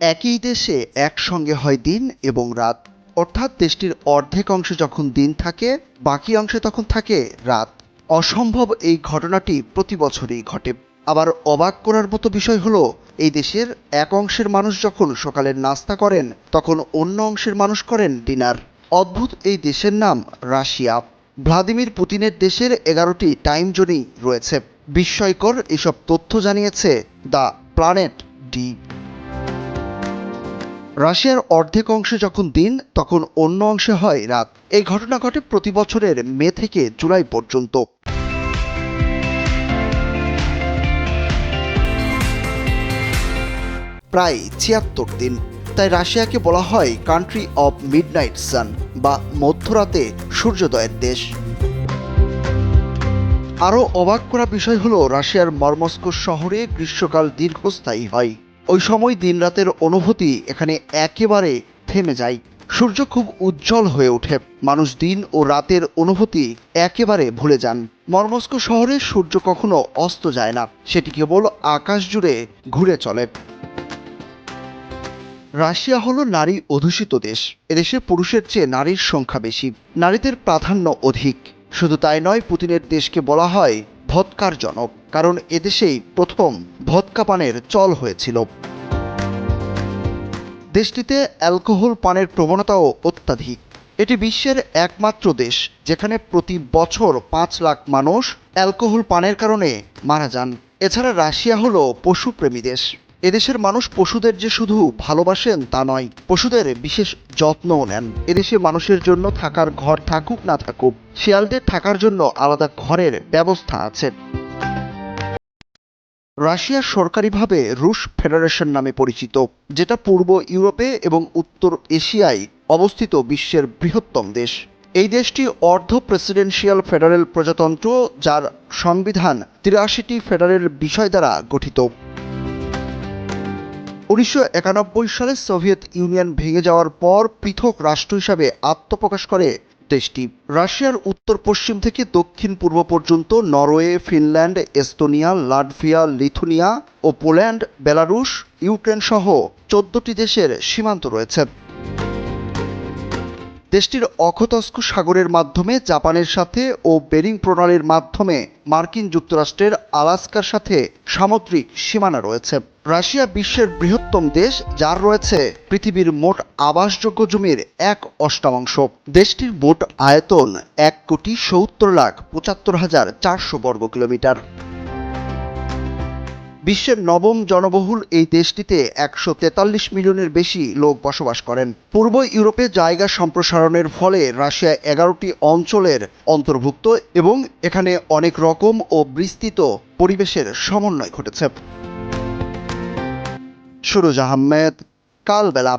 একই দেশে একসঙ্গে হয় দিন এবং রাত। অর্থাৎ দেশটির অর্ধেক অংশে যখন দিন থাকে, বাকি অংশে তখন থাকে রাত। অসম্ভব এই ঘটনাটি প্রতি বছরই ঘটে। আবার অবাক করার মতো বিষয় হলো, এই দেশের এক অংশের মানুষ যখন সকালের নাস্তা করেন, তখন অন্য অংশের মানুষ করেন ডিনার। অদ্ভুত এই দেশের নাম রাশিয়া। ভ্লাদিমির পুতিনের দেশের এগারোটি টাইম জোনই রয়েছে। বিস্ময়কর এসব তথ্য জানিয়েছে দ্য প্ল্যানেট ডি। রাশিয়ার অর্ধেক অংশে যখন দিন, তখন অন্য অংশে হয় রাত। এই ঘটনা ঘটে প্রতি বছরের মে থেকে জুলাই পর্যন্ত। প্রায় ছিয়াত্তর দিন। তাই রাশিয়াকে বলা হয় কান্ট্রি অব মিডনাইট সান বা মধ্যরাতে সূর্যোদয়ের দেশ। আরও অবাক করা বিষয় হলো, রাশিয়ার মর্মস্কো শহরে গ্রীষ্মকাল দীর্ঘস্থায়ী হয়। ওই সময় দিনরাতের অনুভূতি এখানে একেবারে থেমে যায়। সূর্য খুব উজ্জ্বল হয়ে ওঠে। মানুষ দিন ও রাতের অনুভূতি একেবারে ভুলে যান। মর্মস্কো শহরে সূর্য কখনো অস্ত যায় না। সেটি কেবল আকাশ জুড়ে ঘুরে চলে। রাশিয়া হলো নারী অধ্যুষিত দেশ। এদেশে পুরুষের চেয়ে নারীর সংখ্যা বেশি। নারীদের প্রাধান্য অধিক। শুধু তাই নয়, পুতিনের দেশকে বলা হয় ভৎকার জনক কারণ এদেশেই প্রথম ভৎকা পানের চল হয়েছিল। দেশটিতে অ্যালকোহল পানের প্রবণতাও অত্যাধিক। এটি বিশ্বের একমাত্র দেশ, যেখানে প্রতি বছর পাঁচ লাখ মানুষ অ্যালকোহল পানের কারণে মারা যান। এছাড়া রাশিয়া হলো পশুপ্রেমী দেশ। এদেশের মানুষ পশুদের যে শুধু ভালোবাসেন তা নয়, পশুদের বিশেষ যত্নও নেন। এদেশে মানুষের জন্য থাকার ঘর থাকুক না থাকুক, শিয়ালদের থাকার জন্য আলাদা ঘরের ব্যবস্থা আছে। রাশিয়া সরকারিভাবে রুশ ফেডারেশন নামে পরিচিত, যেটা পূর্ব ইউরোপে এবং উত্তর এশিয়ায় অবস্থিত বিশ্বের বৃহত্তম দেশ। এই দেশটি অর্ধ প্রেসিডেন্সিয়াল ফেডারেল প্রজাতন্ত্র, যার সংবিধান তিরাশিটি ফেডারেল বিষয় দ্বারা গঠিত। উনিশশো একানব্বই সালে সোভিয়েত ইউনিয়ন ভেঙে যাওয়ার পর পৃথক রাষ্ট্র হিসাবে আত্মপ্রকাশ করে দেশটি। রাশিয়ার উত্তর পশ্চিম থেকে দক্ষিণ পূর্ব পর্যন্ত Norway, Finland, Estonia, Latvia, Lithuania ও পোল্যান্ড, বেলারুশ ইউক্রেন সহ চোদ্দটি দেশের সীমান্ত রয়েছে। দেশটির অখতস্ক সাগরের মাধ্যমে, জাপানের সাথে ও বেরিং প্রণালীর মাধ্যমে মার্কিন যুক্তরাষ্ট্রের আলাস্কার সাথে সামুদ্রিক সীমানা রয়েছে। রাশিয়া বিশ্বের বৃহত্তম দেশ, যার রয়েছে পৃথিবীর মোট আবাসযোগ্য জমির এক অষ্টাংশ। দেশটির মোট আয়তন এক কোটি সত্তর লাখ পঁচাত্তর হাজার চারশো বর্গ কিলোমিটার বিশ্বের নবম জনবহুল এই দেশটিতে একশো তেতাল্লিশ মিলিয়নের বেশি লোক বসবাস করেন। পূর্ব ইউরোপে জায়গা সম্প্রসারণের ফলে রাশিয়া এগারোটি অঞ্চলের অন্তর্ভুক্ত এবং এখানে অনেক রকম ও বিস্তৃত পরিবেশের সমন্বয় ঘটেছে। সুরজ আহমেদ, কালবেলা।